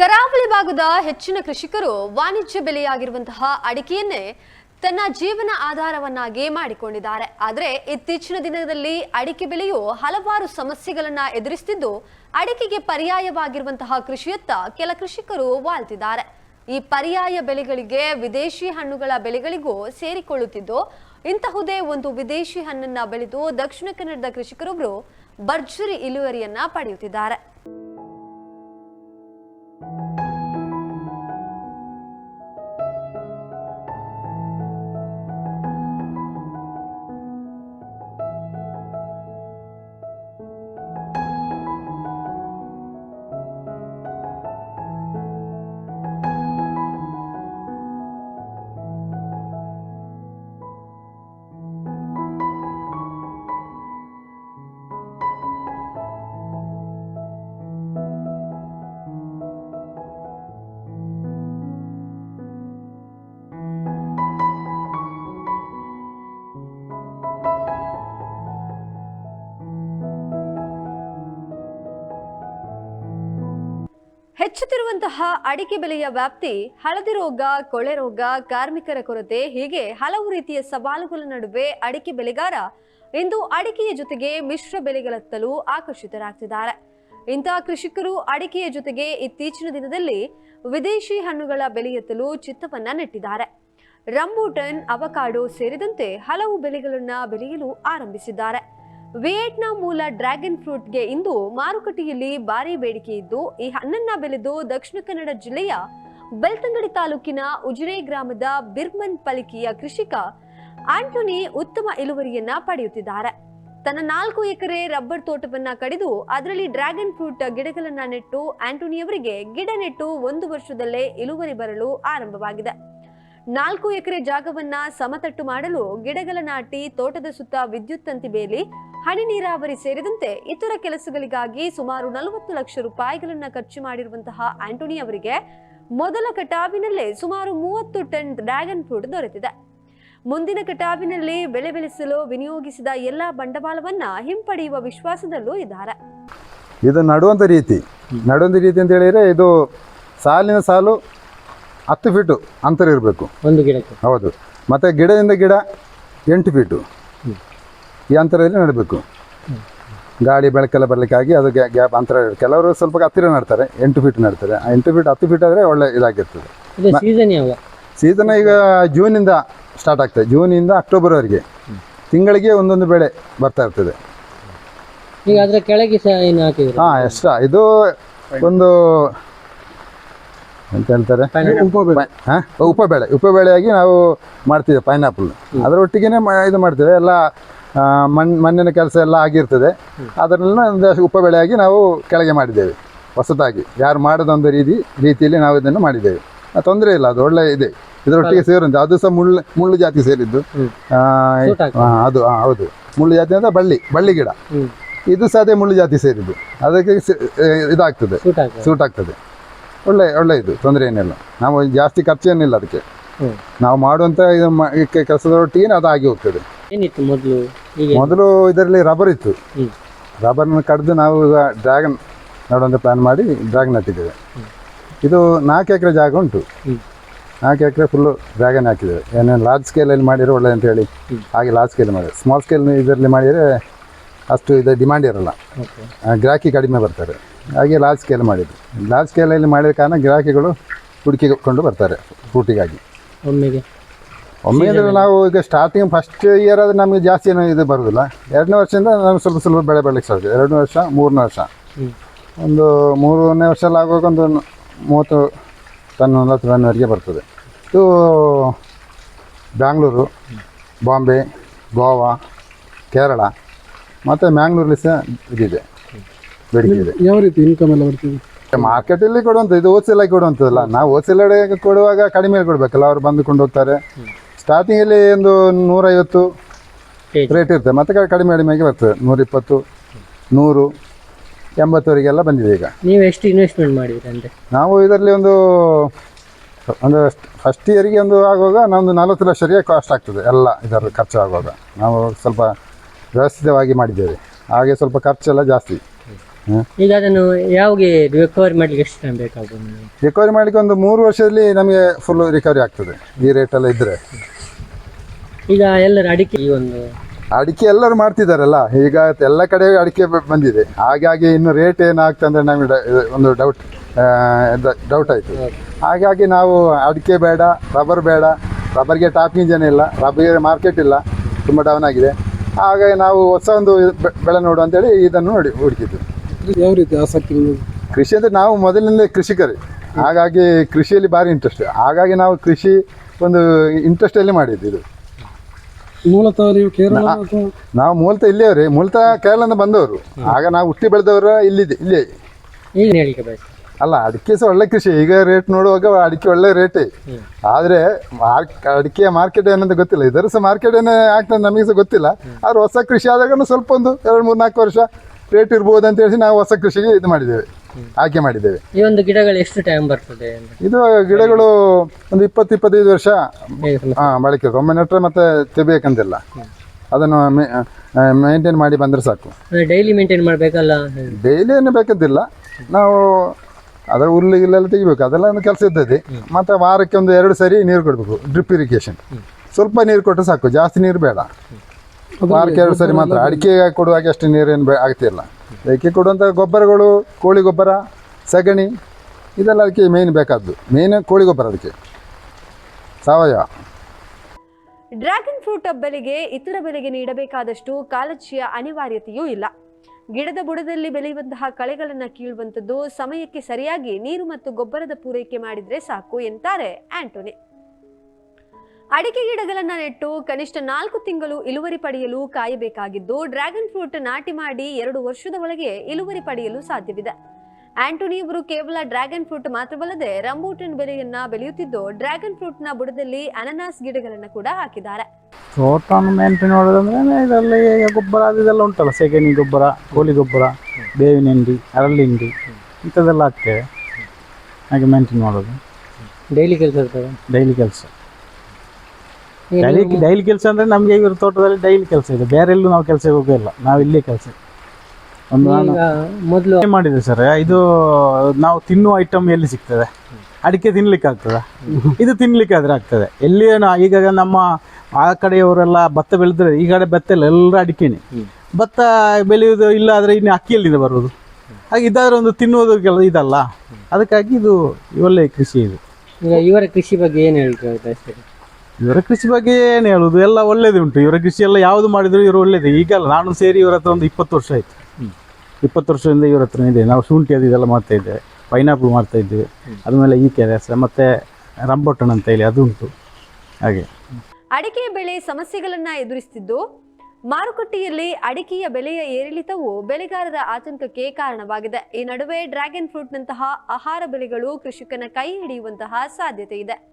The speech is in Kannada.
ಕರಾವಳಿ ಭಾಗದ ಹೆಚ್ಚಿನ ಕೃಷಿಕರು ವಾಣಿಜ್ಯ ಬೆಲೆಯಾಗಿರುವಂತಹ ಅಡಿಕೆಯನ್ನೇ ತನ್ನ ಜೀವನ ಆಧಾರವನ್ನಾಗಿ ಮಾಡಿಕೊಂಡಿದ್ದಾರೆ. ಆದರೆ ಇತ್ತೀಚಿನ ದಿನದಲ್ಲಿ ಅಡಿಕೆ ಬೆಳೆಯು ಹಲವಾರು ಸಮಸ್ಯೆಗಳನ್ನ ಎದುರಿಸುತ್ತಿದ್ದು ಅಡಿಕೆಗೆ ಪರ್ಯಾಯವಾಗಿರುವಂತಹ ಕೃಷಿಯತ್ತ ಕೆಲ ಕೃಷಿಕರು ವಾಲ್ತಿದ್ದಾರೆ. ಈ ಪರ್ಯಾಯ ಬೆಳೆಗಳಿಗೆ ವಿದೇಶಿ ಹಣ್ಣುಗಳ ಬೆಳೆಗಳಿಗೂ ಸೇರಿಕೊಳ್ಳುತ್ತಿದ್ದು, ಇಂತಹುದೇ ಒಂದು ವಿದೇಶಿ ಹಣ್ಣನ್ನ ಬೆಳೆದು ದಕ್ಷಿಣ ಕನ್ನಡದ ಕೃಷಿಕರೊಬ್ಬರು ಭರ್ಜರಿ ಇಳುವರಿಯನ್ನ ಪಡೆಯುತ್ತಿದ್ದಾರೆ. ಹೆಚ್ಚುತ್ತಿರುವಂತಹ ಅಡಿಕೆ ಬೆಲೆಯ ವ್ಯಾಪ್ತಿ, ಹಳದಿ ರೋಗ, ಕೊಳೆ ರೋಗ, ಕಾರ್ಮಿಕರ ಕೊರತೆ, ಹೀಗೆ ಹಲವು ರೀತಿಯ ಸವಾಲುಗಳ ನಡುವೆ ಅಡಿಕೆ ಬೆಳೆಗಾರ ಇಂದು ಅಡಿಕೆಯ ಜೊತೆಗೆ ಮಿಶ್ರ ಬೆಳೆಗಳತ್ತಲೂ ಆಕರ್ಷಿತರಾಗ್ತಿದ್ದಾರೆ. ಇಂತಹ ಕೃಷಿಕರು ಅಡಿಕೆಯ ಜೊತೆಗೆ ಇತ್ತೀಚಿನ ದಿನದಲ್ಲಿ ವಿದೇಶಿ ಹಣ್ಣುಗಳ ಬೆಲೆಯತ್ತಲೂ ಚಿತ್ತವನ್ನ ನೆಟ್ಟಿದ್ದಾರೆ. ರಂಬೂಟನ್, ಅವಕಾಡೋ ಸೇರಿದಂತೆ ಹಲವು ಬೆಳೆಗಳನ್ನ ಬೆಳೆಯಲು ಆರಂಭಿಸಿದ್ದಾರೆ. ವಿಯೆಟ್ನಾಂ ಮೂಲ ಡ್ರ್ಯಾಗನ್ ಫ್ರೂಟ್ಗೆ ಇಂದು ಮಾರುಕಟ್ಟೆಯಲ್ಲಿ ಭಾರಿ ಬೇಡಿಕೆ ಇದ್ದು, ಈ ಹಣ್ಣನ್ನ ಬೆಳೆದು ದಕ್ಷಿಣ ಕನ್ನಡ ಜಿಲ್ಲೆಯ ಬೆಳ್ತಂಗಡಿ ತಾಲೂಕಿನ ಉಜಿರೆ ಗ್ರಾಮದ ಬಿರ್ಮನ್ ಪಲಿಕಿಯ ಕೃಷಿಕ ಆಂಟೋನಿ ಉತ್ತಮ ಇಳುವರಿಯನ್ನ ಪಡೆಯುತ್ತಿದ್ದಾರೆ. ತನ್ನ ನಾಲ್ಕು ಎಕರೆ ರಬ್ಬರ್ ತೋಟವನ್ನ ಕಡಿದು, ಅದರಲ್ಲಿ ಡ್ರ್ಯಾಗನ್ ಫ್ರೂಟ್ ಗಿಡಗಳನ್ನ ನೆಟ್ಟು ಆಂಟೋನಿಯವರಿಗೆ ಗಿಡ ನೆಟ್ಟು ಒಂದು ವರ್ಷದಲ್ಲೇ ಇಳುವರಿ ಬರಲು ಆರಂಭವಾಗಿದೆ. ನಾಲ್ಕು ಎಕರೆ ಜಾಗವನ್ನ ಸಮತಟ್ಟು ಮಾಡಲು ಗಿಡಗಳ ನಾಟಿ ತೋಟದ ಸುತ್ತ ವಿದ್ಯುತ್ ತಂತಿ ಬೇಲಿ ಹನಿ ನೀರಾವರಿ ಸೇರಿದಂತೆ ಇತರ ಕೆಲಸಗಳಿಗಾಗಿ ಸುಮಾರು ನಲವತ್ತು ಲಕ್ಷ ರೂಪಾಯಿಗಳನ್ನ ಖರ್ಚು ಮಾಡಿರುವಂತಹ ಆಂಟೋನಿ ಅವರಿಗೆ ಮೊದಲ ಕಟಾವಿನಲ್ಲೇ ಸುಮಾರು ಮೂವತ್ತು ಟನ್ ಡ್ರ್ಯಾಗನ್ ಫ್ರೂಟ್ ದೊರೆತಿದೆ. ಮುಂದಿನ ಕಟಾವಿನಲ್ಲಿ ಬೆಳೆ ಬೆಳೆಸಲು ವಿನಿಯೋಗಿಸಿದ ಎಲ್ಲಾ ಬಂಡವಾಳವನ್ನ ಹಿಂಪಡೆಯುವ ವಿಶ್ವಾಸದಲ್ಲೂ ಇದ್ದಾರೆ. ಇದು ನಡುವಂಥ ರೀತಿ. ನಡುವಂಥ ರೀತಿ ಅಂತ ಹೇಳಿದರೆ ಇದು ಸಾಲಿನ ಸಾಲು ಹತ್ತು ಫೀಟು ಅಂತರ ಇರಬೇಕು ಒಂದು ಗಿಡಕ್ಕೆ. ಹೌದು. ಮತ್ತು ಗಿಡದಿಂದ ಗಿಡ ಎಂಟು ಫೀಟು. ಈ ಅಂತರದಲ್ಲಿ ನಡಬೇಕು. ಗಾಳಿ ಬೆಳಕೆಲ್ಲ ಬರಲಿಕ್ಕಾಗಿ ಅದು ಗ್ಯಾ- ಗ್ಯಾಪ್ ಅಂತರ. ಕೆಲವರು ಸ್ವಲ್ಪ ಹತ್ತಿರ ನಡ್ತಾರೆ ಎಂಟು ಫೀಟ್ ನಡ್ತಾರೆ. ಆ ಎಂಟು ಫೀಟ್ ಹತ್ತು ಫೀಟ್ ಆದರೆ ಒಳ್ಳೆ ಇದಾಗಿರ್ತದೆ. ಇದು ಸೀಸನ್ ಯಾವಾಗ? ಸೀಸನ್ ಈಗ ಜೂನಿಂದ ಸ್ಟಾರ್ಟ್ ಆಗ್ತದೆ. ಜೂನಿಂದ ಅಕ್ಟೋಬರ್ವರೆಗೆ ತಿಂಗಳಿಗೆ ಒಂದೊಂದು ಬೆಳೆ ಬರ್ತಾ ಇರ್ತದೆ. ಈಗ ಅದರ ಕೆಳಗೆ ಏನು ಹಾಕಿದ್ರು? ಹಾಂ ಎಷ್ಟ ಇದು ಒಂದು ಎಂತ ಹೇಳ್ತಾರೆ? ಉಪ ಹಾ? ಉಪ ಬೆಳೆಯಾಗಿ ನಾವು ಮಾಡ್ತೀವಿ ಪೈನಾಪಲ್ ಅದರೊಟ್ಟಿಗೆ ಇದು ಮಾಡ್ತೇವೆ. ಎಲ್ಲ ಮಣ್ ಮಣ್ಣಿನ ಕೆಲಸ ಎಲ್ಲ ಆಗಿರ್ತದೆ. ಅದನ್ನೆಲ್ಲ ಒಂದು ಉಪಬೆಳೆಯಾಗಿ ನಾವು ಕೆಳಗೆ ಮಾಡಿದ್ದೇವೆ. ಹೊಸದಾಗಿ ಯಾರು ಮಾಡದೊಂದು ರೀತಿ ರೀತಿಯಲ್ಲಿ ನಾವು ಇದನ್ನು ಮಾಡಿದ್ದೇವೆ. ತೊಂದರೆ ಇಲ್ಲ. ಅದು ಒಳ್ಳೆ ಇದೆ. ಇದರೊಟ್ಟಿಗೆ ಸೇರುವಂತೆ. ಅದು ಸಹ ಮುಳ್ಳು ಮುಳ್ಳು ಜಾತಿ ಸೇರಿದ್ದು. ಅದು ಹೌದು. ಮುಳ್ಳು ಜಾತಿ ಅಂದ್ರೆ ಬಳ್ಳಿ ಬಳ್ಳಿ ಗಿಡ. ಇದು ಸಹ ಅದೇ ಮುಳ್ಳು ಜಾತಿ ಸೇರಿದ್ದು. ಅದಕ್ಕೆ ಇದಾಗ್ತದೆ. ಸೂಟ್ ಆಗ್ತದೆ. ಒಳ್ಳೆ ಒಳ್ಳೆ ಇದು. ತೊಂದರೆ ಏನಿಲ್ಲ. ನಾವು ಜಾಸ್ತಿ ಖರ್ಚೇನಿಲ್ಲ ಅದಕ್ಕೆ. ನಾವು ಮಾಡುವಂತ ಇದು ಕೆಲಸದೊಟ್ಟಿಗೆ ಅದು ಆಗಿ ಹೋಗ್ತದೆ. ಏನಿತ್ತು ಮೊದಲು? ಮೊದಲು ಇದರಲ್ಲಿ ರಬ್ಬರ್ ಇತ್ತು. ರಬ್ಬರ್ ರಬ್ಬರ್ನ ಕಡ್ದು ನಾವು ಈಗ ಡ್ರ್ಯಾಗನ್ ನೋಡುವಂಥ ಪ್ಲಾನ್ ಮಾಡಿ ಡ್ರ್ಯಾಗನ್ ಹಾಕಿದ್ದೇವೆ. ಇದು ನಾಲ್ಕು ಎಕರೆ ಜಾಗ ಉಂಟು. ಹ್ಮ್. ನಾಲ್ಕು ಎಕರೆ ಫುಲ್ಲು ಡ್ರ್ಯಾಗನ್ ಹಾಕಿದ್ದೇವೆ. ಏನೇನು ಲಾರ್ಜ್ ಸ್ಕೇಲಲ್ಲಿ ಮಾಡಿರೋ ಒಳ್ಳೆ ಅಂತೇಳಿ ಹಾಗೆ ಲಾರ್ಜ್ ಸ್ಕೇಲ್ ಮಾಡಿದೆ ಸ್ಮಾಲ್ ಸ್ಕೇಲ್ ಇದರಲ್ಲಿ ಮಾಡಿದರೆ ಅಷ್ಟು ಇದು ಡಿಮ್ಯಾಂಡ್ ಇರಲ್ಲ. ಓಕೆ. ಆ, ಗಿರಾಕಿ ಕಡಿಮೆ ಬರ್ತಾರೆ. ಹಾಗೆ ಲಾರ್ಜ್ ಸ್ಕೇಲ್ ಮಾಡಿದ್ದು. ಲಾರ್ಜ್ ಸ್ಕೇಲಲ್ಲಿ ಮಾಡಿದ ಕಾರಣ ಗ್ರಾಹಕಿಗಳು ಹುಡುಕಿಕೊಂಡು ಬರ್ತಾರೆ ಫ್ರೂಟಿಗಾಗಿ ಒಮ್ಮೆಗೆ. ಒಮ್ಮೆ ಅಂದ್ರೆ ನಾವು ಈಗ ಸ್ಟಾರ್ಟಿಂಗ್ ಫಸ್ಟ್ ಇಯರ್ ಆದ್ರೆ ನಮಗೆ ಜಾಸ್ತಿ ಏನೋ ಇದು ಬರೋದಿಲ್ಲ. ಎರಡನೇ ವರ್ಷದಿಂದ ನಾವು ಸ್ವಲ್ಪ ಸ್ವಲ್ಪ ಬೆಳೆ ಬೆಳಕ್ಕೆ ಸಾಧ್ಯ ಎರಡನೇ ವರ್ಷ ಮೂರನೇ ವರ್ಷ. ಒಂದು ಮೂರನೇ ವರ್ಷ ಆಗುವಾಗ ಒಂದು ಮೂವತ್ತು ಟನ್ ನಲವತ್ತು ಟನ್ವರೆಗೆ ಬರ್ತದೆ. ಇದು ಬ್ಯಾಂಗ್ಳೂರು ಬಾಂಬೆ ಗೋವಾ ಕೇರಳ ಮತ್ತು ಮ್ಯಾಂಗ್ಳೂರಲ್ಲಿ ಸಹ ಇದಿದೆ. ಬೇಡಿಕೆ ಇದೆ. ಯಾವ ರೀತಿ ಇನ್ಕಮ್ ಎಲ್ಲ ಬರ್ತದೆ? ಮಾರ್ಕೆಟಲ್ಲಿ ಕೊಡುವಂಥದ್ದು ಇದು ಹೋಲ್ಸೇಲ್ ಆಗಿ ಕೊಡುವಂಥದ್ದಲ್ಲ. ನಾವು ಹೋಲ್ಸೇಲ್ ಕೊಡುವಾಗ ಕಡಿಮೆ ಕೊಡಬೇಕಲ್ಲ ಅವ್ರು ಬಂದು ಹೋಗ್ತಾರೆ. ಸ್ಟಾರ್ಟಿಂಗಲ್ಲಿ ಒಂದು ನೂರೈವತ್ತು. ರೇಟ್ ಇರ್ತದೆ ಮತ್ತೆ ಕಡಿಮೆ ಕಡಿಮೆಗೆ ಬರ್ತದೆ. ನೂರಿಪ್ಪತ್ತು ನೂರು ಎಂಬತ್ತವರೆಗೆಲ್ಲ ಬಂದಿದೆ ಈಗ. ನೀವು ಎಷ್ಟು ಇನ್ವೆಸ್ಟ್ಮೆಂಟ್ ಮಾಡಿದ್ರಿ ಅಂದ್ರೆ? ನಾವು ಇದರಲ್ಲಿ ಒಂದು ಒಂದು ಫಸ್ಟ್ ಇಯರಿಗೆ ಒಂದು ಆಗುವಾಗ ನಮ್ಮದು ನಲವತ್ತು ಲಕ್ಷರಿಗೆ ಕಾಸ್ಟ್ ಆಗ್ತದೆ. ಎಲ್ಲ ಇದರ ಖರ್ಚು ಆಗುವಾಗ. ನಾವು ಸ್ವಲ್ಪ ವ್ಯವಸ್ಥಿತವಾಗಿ ಮಾಡಿದ್ದೇವೆ. ಹಾಗೆ ಸ್ವಲ್ಪ ಖರ್ಚೆಲ್ಲ ಜಾಸ್ತಿ. ಈಗ ಅದನ್ನು ಯಾವಾಗ ರಿಕವರಿ ಮಾಡಲಿಕ್ಕೆ ಎಷ್ಟು ಟೈಮ್ ಬೇಕಾಗ್ಬೋದು? ರಿಕವರಿ ಮಾಡಲಿಕ್ಕೆ ಒಂದು ಮೂರು ವರ್ಷದಲ್ಲಿ ನಮಗೆ ಫುಲ್ ರಿಕವರಿ ಆಗ್ತದೆ. ಈ ರೇಟೆಲ್ಲ ಇದ್ದರೆ ಈಗ ಎಲ್ಲರ ಅಡಿಕೆ ಈ ಒಂದು ಅಡಿಕೆ ಎಲ್ಲರೂ ಮಾಡ್ತಿದ್ದಾರಲ್ಲ ಈಗ ಎಲ್ಲ ಕಡೆ ಅಡಿಕೆ ಬಂದಿದೆ. ಹಾಗಾಗಿ ಇನ್ನು ರೇಟ್ ಏನಾಗ್ತಂದ್ರೆ ಅಂದರೆ ನಮಗೆ ಡ- ಒಂದು ಡೌಟ್ ಡೌಟ್ ಆಯಿತು. ಹಾಗಾಗಿ ನಾವು ಅಡಿಕೆ ಬೇಡ ರಬ್ಬರ್ ಬೇಡ ರಬ್ಬರ್ಗೆ ಟಾಪ್ ಜನ ಇಲ್ಲ ರಬ್ಬರ್ಗೆ ಮಾರ್ಕೆಟ್ ಇಲ್ಲ ತುಂಬ ಡೌನ್ ಆಗಿದೆ. ಹಾಗಾಗಿ ನಾವು ಹೊಸ ಒಂದು ಬೆ- ಬೆಳೆ ನೋಡು ಅಂತೇಳಿ ಇದನ್ನು ನೋಡಿ ಹುಡುಕಿದ್ದು ಯಾವ ರೀತಿ ಆಸಕ್ತಿ ಕೃಷಿ ಅಂದರೆ ನಾವು ಮೊದಲಿಂದ ಕೃಷಿಕರೇ. ಹಾಗಾಗಿ ಕೃಷಿಯಲ್ಲಿ ಭಾರಿ ಇಂಟ್ರೆಸ್ಟ್ ಹಾಗಾಗಿ ನಾವು ಕೃಷಿ ಒಂದು ಇಂಟ್ರೆಸ್ಟಲ್ಲಿ ಮಾಡಿದ್ದು ಇದು. ಮೂಲತಃ ನೀವು ಕೇರಳ ಅಥವಾ ನಾವು ಮೂಲತಃ ಇಲ್ಲೇವ್ರಿ ಮೂಲತಃ ಕೇರಳದಿಂದ ಬಂದವರು. ಆಗ ನಾವು ಹುಟ್ಟಿ ಬೆಳೆದವರು ಇಲ್ಲಿದೆ ಇಲ್ಲೇ. ಈಗ ಹೇಳಿಕೆ ಬಯಸಿ ಅಲ್ಲ ಅಡಿಕೆ ಸಹ ಒಳ್ಳೆ ಕೃಷಿ. ಈಗ ರೇಟ್ ನೋಡುವಾಗ ಅಡಿಕೆ ಒಳ್ಳೆ ರೇಟೇ ಆದರೆ ಮಾರ್ಕ್ ಅಡಿಕೆಯ ಮಾರ್ಕೆಟ್ ಏನಂತ ಗೊತ್ತಿಲ್ಲ. ಇದರ ಸಹ ಮಾರ್ಕೆಟ್ ಏನೇ ಆಗ್ತದೆ ನಮಗೆ ಸಹ ಗೊತ್ತಿಲ್ಲ. ಆದ್ರೆ ಹೊಸ ಕೃಷಿ ಆದಾಗ ಸ್ವಲ್ಪ ಒಂದು ಎರಡು ಮೂರು ನಾಲ್ಕು ವರ್ಷ ರೇಟ್ ಇರ್ಬೋದು ಅಂತ ಹೇಳಿ ನಾವು ಹೊಸ ಕೃಷಿಗೆ ಇದು ಮಾಡಿದ್ದೇವೆ ಆಯ್ಕೆ ಮಾಡಿದ್ದೇವೆ. ಈ ಒಂದು ಗಿಡಗಳು ಎಷ್ಟು ಟೈಮ್ ಬರ್ತದೆ ಇದು ಗಿಡಗಳು ಒಂದು ಇಪ್ಪತ್ತು ಇಪ್ಪತ್ತೈದು ವರ್ಷ? ಹಾಂ ಬಳಕೆ ಒಮ್ಮೆ ನೆಟ್ಟರೆ ಮತ್ತೆ ತೆಬೇಕಂತಿಲ್ಲ ಅದನ್ನು ಮೇಂಟೈನ್ ಮಾಡಿ ಬಂದ್ರೆ ಸಾಕು. ಡೈಲಿ ಮೇಂಟೈನ್ ಮಾಡಬೇಕಲ್ಲ? ಡೈಲಿ ಏನು ಬೇಕಂತಿಲ್ಲ ನಾವು ಅದರ ಹುಲ್ಲು ಇಲ್ಲೆಲ್ಲ ತೆಗಿಬೇಕು. ಅದೆಲ್ಲ ಒಂದು ಕೆಲಸ ಇದ್ದದೆ ಮತ್ತೆ ವಾರಕ್ಕೆ ಒಂದು ಎರಡು ಸರಿ ನೀರು ಕೊಡಬೇಕು ಡ್ರಿಪ್ ಇರಿಗೇಷನ್ ಸ್ವಲ್ಪ ನೀರು ಕೊಟ್ಟರೆ ಸಾಕು ಜಾಸ್ತಿ ನೀರು ಬೇಡ. ವಾರಕ್ಕೆ ಎರಡು ಸರಿ ಮಾತ್ರ. ಅಡಿಕೆ ಕೊಡುವಾಗ ಅಷ್ಟು ನೀರೇನು ಬೇ ಆಗ್ತಿಲ್ಲ ಅದಕ್ಕೆ ಕೊಡುವಂಥ ಗೊಬ್ಬರಗಳು ಕೋಳಿ ಗೊಬ್ಬರ ಸಗಣಿ ಇದೆಲ್ಲ ಅದಕ್ಕೆ ಮೇಯ್ನ್ ಬೇಕಾದ್ದು. ಮೇಯ್ನ್ ಕೋಳಿ ಗೊಬ್ಬರ ಅದಕ್ಕೆ. ಸಾವಯವ. ಡ್ರ್ಯಾಗನ್ ಫ್ರೂಟ್ ಬೆಲೆಗೆ ಇತರ ಬೆಲೆಗೆ ನೀಡಬೇಕಾದಷ್ಟು ಕಾಳಜಿಯ ಅನಿವಾರ್ಯತೆಯೂ ಇಲ್ಲ. ಗಿಡದ ಬುಡದಲ್ಲಿ ಬೆಳೆಯುವಂತಹ ಕಳೆಗಳನ್ನು ಕೀಳುವಂಥದ್ದು ಸಮಯಕ್ಕೆ ಸರಿಯಾಗಿ ನೀರು ಮತ್ತು ಗೊಬ್ಬರದ ಪೂರೈಕೆ ಮಾಡಿದ್ರೆ ಸಾಕು ಎಂತಾರೆ ಆಂಟೋನಿ. ಅಡಿಕೆ ಗಿಡಗಳನ್ನ ನೆಟ್ಟು ಕನಿಷ್ಠ ನಾಲ್ಕು ತಿಂಗಳು ಇಳುವರಿ ಪಡೆಯಲು ಕಾಯಬೇಕಾಗಿದ್ದು ಡ್ರ್ಯಾಗನ್ ಫ್ರೂಟ್ ನಾಟಿ ಮಾಡಿ ಎರಡು ವರ್ಷದ ಒಳಗೆ ಇಳುವರಿ ಪಡೆಯಲು ಸಾಧ್ಯವಿದೆ. ಆಂಟೋನಿ ಇವರು ಕೇವಲ ಡ್ರ್ಯಾಗನ್ ಫ್ರೂಟ್ ಮಾತ್ರವಲ್ಲದೆ ರಂಬೂಟನ್ ಬೆಲೆಯನ್ನ ಬೆಳೆಯುತ್ತಿದ್ದು ಡ್ರ್ಯಾಗನ್ ಫ್ರೂಟ್ನ ಬುಡದಲ್ಲಿ ಅನನಾಸ್ ಗಿಡಗಳನ್ನ ಕೂಡ ಹಾಕಿದ್ದಾರೆ. ತೋಟ ಇದರಲ್ಲಿ ಗೊಬ್ಬರ ಅದೆಲ್ಲ ಉಂಟಲ್ಲ ಸೆಗಣಿ ಗೊಬ್ಬರ ಕೋಳಿ ಗೊಬ್ಬರ ಬೇವಿನ ಹಿಂಡಿ ಅರಳಿ ಹಿಂಡಿ ಇಂಥದ್ದೆಲ್ಲ ಹಾಕ್ತೇವೆ. ಹಾಗೆ ಮೇಂಟೈನ್ ಮಾಡೋದು ಡೈಲಿ ಕೆಲಸ ಇರ್ತದೆ? ಡೈಲಿ ಕೆಲಸ. ಡೈಲಿ ಡೈಲಿ ಕೆಲಸ ಅಂದ್ರೆ ನಮಗೆ ಇವ್ರ ತೋಟದಲ್ಲಿ ಡೈಲಿ ಕೆಲಸ ಇದೆ. ಬೇರೆ ಎಲ್ಲೂ ನಾವು ಕೆಲಸ ಹೋಗಿಲ್ಲ ನಾವು ಇಲ್ಲೇ ಕೆಲಸ. ಒಂದು ನಾನು ಮೊದಲು ಮಾಡಿದೆ ಸರ್? ಇದು ನಾವು ತಿನ್ನುವ ಐಟಮ್ ಎಲ್ಲಿ ಸಿಗ್ತದೆ? ಅಡಿಕೆ ತಿನ್ಲಿಕ್ಕೆ ಆಗ್ತದ? ಇದು ತಿನ್ಲಿಕ್ಕೆ ಆದ್ರೆ ಆಗ್ತದೆ. ಎಲ್ಲಿ ಈಗ ನಮ್ಮ ಆ ಕಡೆಯವರೆಲ್ಲ ಭತ್ತ ಬೆಳೆದ್ರೆ ಈ ಕಡೆ ಭತ್ತ ಇಲ್ಲ ಎಲ್ಲರೂ ಅಡಿಕೆನೆ. ಭತ್ತ ಬೆಳೆಯುವುದು ಇಲ್ಲ ಆದ್ರೆ ಇನ್ನು ಅಕ್ಕಿಯಲ್ಲಿಂದ ಬರುವುದು? ಹಾಗೆ ಇದಾದ್ರೆ ಒಂದು ತಿನ್ನುವುದು ಕೆಲ ಇದಲ್ಲ. ಅದಕ್ಕಾಗಿ ಇದು ಒಳ್ಳೆ ಕೃಷಿ ಇದು. ಇವರ ಕೃಷಿ ಬಗ್ಗೆ ಏನು ಹೇಳ್ತಾರೆ ಇವರ ಕೃಷಿ ಬಗ್ಗೆ ಏನು ಹೇಳುದು? ಎಲ್ಲ ಒಳ್ಳೇದು ಉಂಟು. ಇವರ ಕೃಷಿ ಎಲ್ಲ ಯಾವುದು ಮಾಡಿದ್ರು ಇವರು ಒಳ್ಳೇದು. ಈಗಲ್ಲ ನಾನು ಸೇರಿ ಇವರ ಹತ್ರ ಒಂದು ಇಪ್ಪತ್ತು ವರ್ಷ ಆಯ್ತು. ಇಪ್ಪತ್ತು ವರ್ಷದಿಂದ ಇವರ ಹತ್ರ ಇದೆ. ನಾವು ಶುಂಠಿ ಅದು ಇದೆಲ್ಲ ಮಾಡ್ತಾ ಇದ್ದೇವೆ. ಪೈನಾಪಲ್ ಮಾಡ್ತಾ ಇದ್ದೇವೆ. ಅದ್ಮೇಲೆ ಈ ಕೆಲಸ ಮತ್ತೆ ರಂಬೊಟ್ಟಣ ಅಂತ ಹೇಳಿ ಅದು ಉಂಟು. ಹಾಗೆ. ಅಡಿಕೆ ಬೆಳೆ ಸಮಸ್ಯೆಗಳನ್ನ ಎದುರಿಸುತ್ತಿದ್ದು ಮಾರುಕಟ್ಟೆಯಲ್ಲಿ ಅಡಿಕೆಯ ಬೆಲೆಯ ಏರಿಳಿತವು ಬೆಳೆಗಾರರ ಆತಂಕಕ್ಕೆ ಕಾರಣವಾಗಿದೆ. ಈ ನಡುವೆ ಡ್ರ್ಯಾಗನ್ ಫ್ರೂಟ್ನಂತಹ ಆಹಾರ ಬೆಳೆಗಳು ಕೃಷಿಕನ ಕೈ ಹಿಡಿಯುವಂತಹ ಸಾಧ್ಯತೆ ಇದೆ.